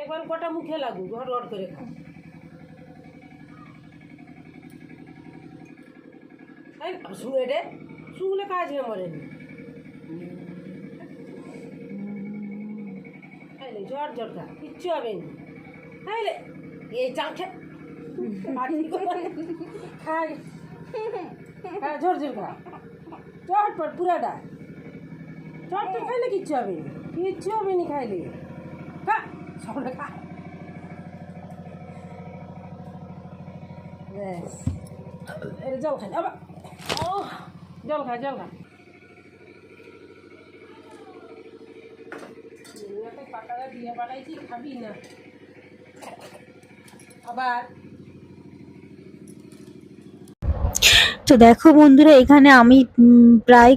একবার কটা মুখে লাগুক ঘট ঘট করে খা শুনে রে শুনলে কাজ হয়ে খাইলে জ্বর জ্বর খা, কিচ্ছু হবে না। খাইলে এই চাঁখে খাই হ্যাঁ ঝোর ঝোর খা। চটপট পুরাটা। চটপট খাইলে কিচ্ছু হবে না। কিচ্ছু হবে না খাইলে। খা, সকালে খা। জল খাই, আবার। ও জল খা জল খা। পাটারা দিয়ে বানাইছি, খাবি না। আবার তো দেখো বন্ধুরা, এখানে আমি প্রায়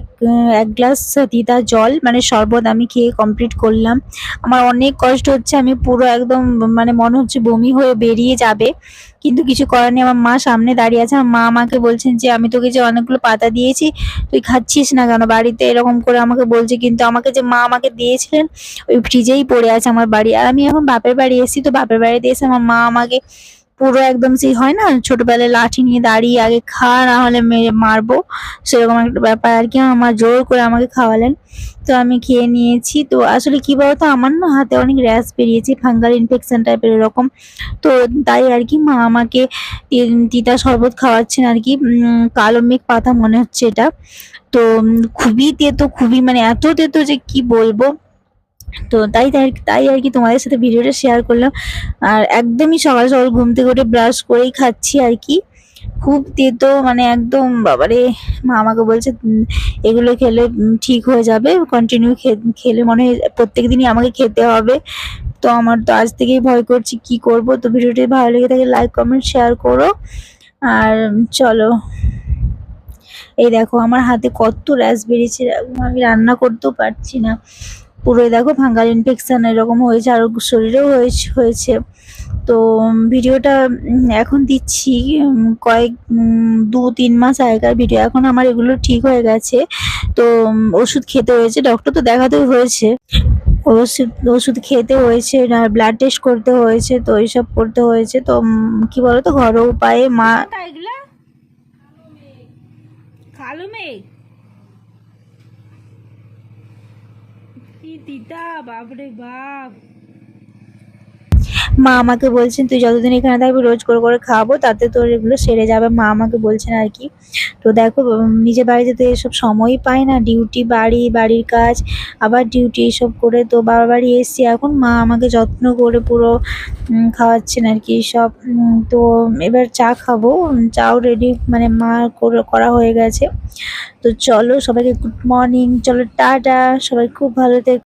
এক গ্লাস তিতা জল মানে শরবত আমি খেয়ে কমপ্লিট করলাম। আমার অনেক কষ্ট হচ্ছে, আমি পুরো একদম মানে মনে হচ্ছে বমি হয়ে বেরিয়ে যাবে। কিন্তু কিছু করার নেই, আমার মা সামনে দাঁড়িয়ে আছে। আমার মা আমাকে বলছেন যে, আমি তোকে যে অনেকগুলো পাতা দিয়েছি, তুই খাচ্ছিস না কেন? বাড়িতে এরকম করে আমাকে বলছে, কিন্তু আমাকে যে মা আমাকে দিয়েছিলেন, ওই ফ্রিজেই পড়ে আছে আমার বাড়ি। আর আমি এখন বাপের বাড়ি এসেছি, তো বাপের বাড়িতে এসে আমার মা আমাকে পুরো একদম সেই হয় না? ছোটবেলায় লাঠি নিয়ে দাঁড়িয়ে আগে খা, না হলে মেরে মারবো। সেরকম একটা ব্যাপার আর কি। আমার জোর করে আমাকে খাওয়ালেন। তো আমি খেয়ে নিয়েছি। তো আসলে কি বলতো? আমার না হাতে অনেক র্যাশ বেরিয়েছে, ফাঙ্গাল ইনফেকশন টাইপের এরকম। তো তাই আর কি মা আমাকে তিতা শরবত খাওয়াচ্ছেন আর কি। কালো মেঘ পাতা মনে হচ্ছে এটা। তো খুবই তেতো, খুবই মানে এত তেতো যে কি বলব? তো তাই তাই তাই আর কি তোমাদের সাথে ভিডিওটা শেয়ার করলাম। আর একদমই সকাল সকাল ঘুম থেকে উঠে ব্রাশ করেই খাচ্ছি আর কি। খুব তেতো মানে একদম বাবারে, মা আমাকে বলছে এগুলো খেলে ঠিক হয়ে যাবে কন্টিনিউ খেলে মনে হয় প্রত্যেক দিনই আমাকে খেতে হবে। তো আমার তো আজ থেকেই ভয় করছি, কি করব? তো ভিডিওটি ভালো লেগে থাকে লাইক কমেন্ট শেয়ার করো। আর চলো, এই দেখো, আমার হাতে কত র্যাশ বেরিয়েছে আমি রান্না করতেও পারছি না। পুরো দেখো ফাঙ্গাল ইনফেকশান এরকম হয়েছে, আর শরীরেও হয়েছে তো ভিডিওটা এখন দিচ্ছি কয়েক দু, তিন মাস আগেকার ভিডিও। এখন আমার এগুলো ঠিক হয়ে গেছে। তো ওষুধ খেতে হয়েছে, ডক্টর তো দেখাতে হয়েছে। ওষুধ ওষুধ খেতে হয়েছে ব্লাড টেস্ট করতে হয়েছে, তো এইসব করতে হয়েছে। তো কি বলতো, ঘরোয়া উপায়ে মা কালো মেঘ? বাপরে বাপ। মা আমাকে বলছেন, তুই যতদিন এখানে থাকবি, রোজ করে করে খাব, তাতে তোর এগুলো সেরে যাবে। মা আমাকে বলছেন আর কি। তো দেখো নিজের বাড়িতে তো এসব সময়ই পাই না। ডিউটি, বাড়ি, বাড়ির কাজ, আবার ডিউটি এসব করে তো বাবার বাড়ি এসছি। এখন মা আমাকে যত্ন করে পুরো খাওয়াচ্ছেন আর কি সব। তো এবার চা খাব। চাও রেডি মানে মা করা হয়ে গেছে। তো চলো সবাইকে গুড মর্নিং চলো টাটা সবাই খুব ভালো থেকো।